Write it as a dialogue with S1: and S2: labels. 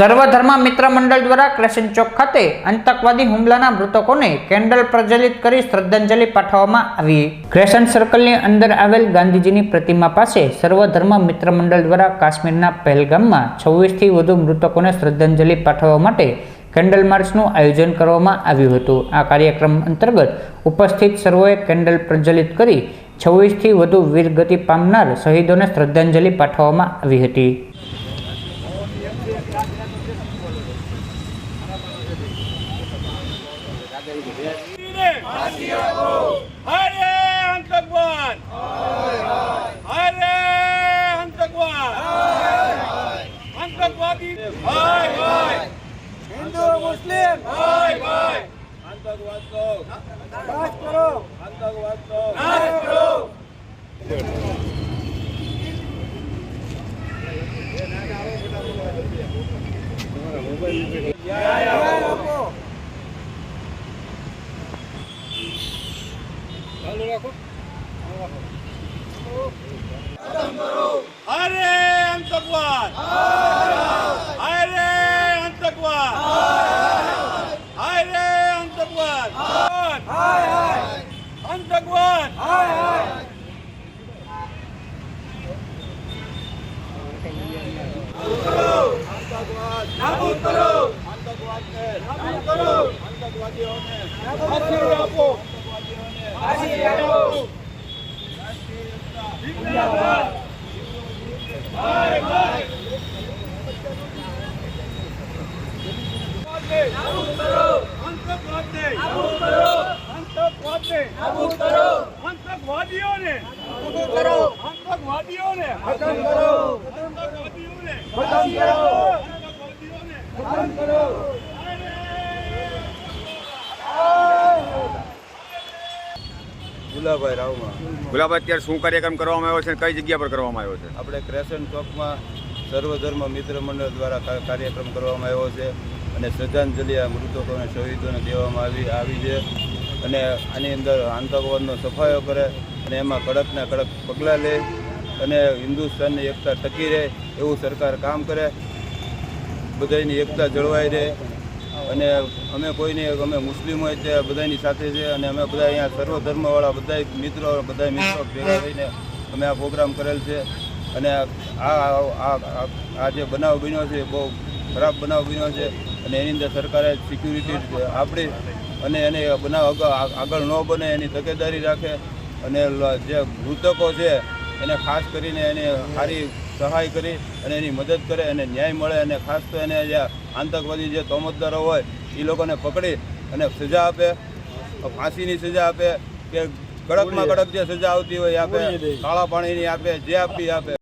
S1: સર્વધર્મ મિત્ર મંડળ દ્વારા ક્રેશન ચોક ખાતે આતંકવાદી હુમલાના મૃતકોને કેન્ડલ પ્રજ્વલિત કરી શ્રદ્ધાંજલિ પાઠવવામાં આવી. ક્રેશન સર્કલની અંદર આવેલ ગાંધીજીની પ્રતિમા પાસે સર્વધર્મ મિત્ર મંડળ દ્વારા કાશ્મીરના પહેલગામમાં છવ્વીસથી વધુ મૃતકોને શ્રદ્ધાંજલિ પાઠવવા માટે કેન્ડલ માર્ચનું આયોજન કરવામાં આવ્યું હતું. આ કાર્યક્રમ અંતર્ગત ઉપસ્થિત સર્વોએ કેન્ડલ પ્રજ્વલિત કરી છવ્વીસથી વધુ વીરગતિ પામનાર શહીદોને શ્રદ્ધાંજલિ પાઠવવામાં આવી હતી.
S2: હરે આતંકવાદ હરે આતંકવાદ આતંકવાદી ભાઈ ભાઈ હિન્દુ મુસ્લિમ ભાઈ ભાઈ આતંકવાદ કો નાશ કરો આતંકવાદ કો નાશ કરો હરે આતંકવાદ હરે આતંકવાદ હરે આતંકવાદ આતંકવાદ નાબૂદ કરો આતંકવાદને નાબૂદ કરો આતંકવાદીઓને ફાંસી આપો ફાંસી આપો જિંદાબાદ ભાઈ ભાઈ નાબૂદ કરો આતંકવાદને નાબૂદ કરો આતંકવાદને નાબૂદ કરો આતંકવાદીઓને નાબૂદ કરો આતંકવાદીઓને ખતમ કરો આતંકવાદીઓને ખતમ કરો
S3: ગુલાભાઈ રાવમાં.
S4: ગુલાભાઈ અત્યારે શું કાર્યક્રમ કરવામાં આવ્યો છે કઈ જગ્યા પર કરવામાં આવ્યો છે?
S3: આપણે ક્રેશન ચોકમાં સર્વધર્મ મિત્ર મંડળ દ્વારા કાર્યક્રમ કરવામાં આવ્યો છે અને શ્રદ્ધાંજલિ આ મૃતકોને શહીદોને દેવામાં આવી આવી છે અને આની અંદર આતંકવાદનો સફાયો કરે અને એમાં કડકને કડક પગલાં લે અને હિન્દુસ્તાનની એકતા ટકી રહે એવું સરકાર કામ કરે. બધાની એકતા જળવાઈ રહે. અને અમે કોઈને, અમે મુસ્લિમ હોય તે બધાની સાથે છે અને અમે બધા અહીંયા સર્વ ધર્મવાળા બધા મિત્રો બધા મિત્રો ભેગા થઈને અમે આ પ્રોગ્રામ કરેલ છે. અને આ આ જે બનાવ બન્યો છે બહુ ખરાબ બનાવ બન્યો છે અને એની અંદર સરકારે સિક્યુરિટી આપણી અને એને બનાવ આગળ ન બને એની તકેદારી રાખે. અને જે મૃતકો છે એને ખાસ કરીને એને સારી સહાય કરી અને એની મદદ કરે અને ન્યાય મળે અને ખાસ તો એને જે આતંકવાદી જે તોમતદારો હોય એ લોકોને પકડી અને સજા આપે ફાંસીની સજા આપે કે કડકમાં કડક જે સજા આવતી હોય એ આપે કાળા પાણીની આપે જે આપી આપે.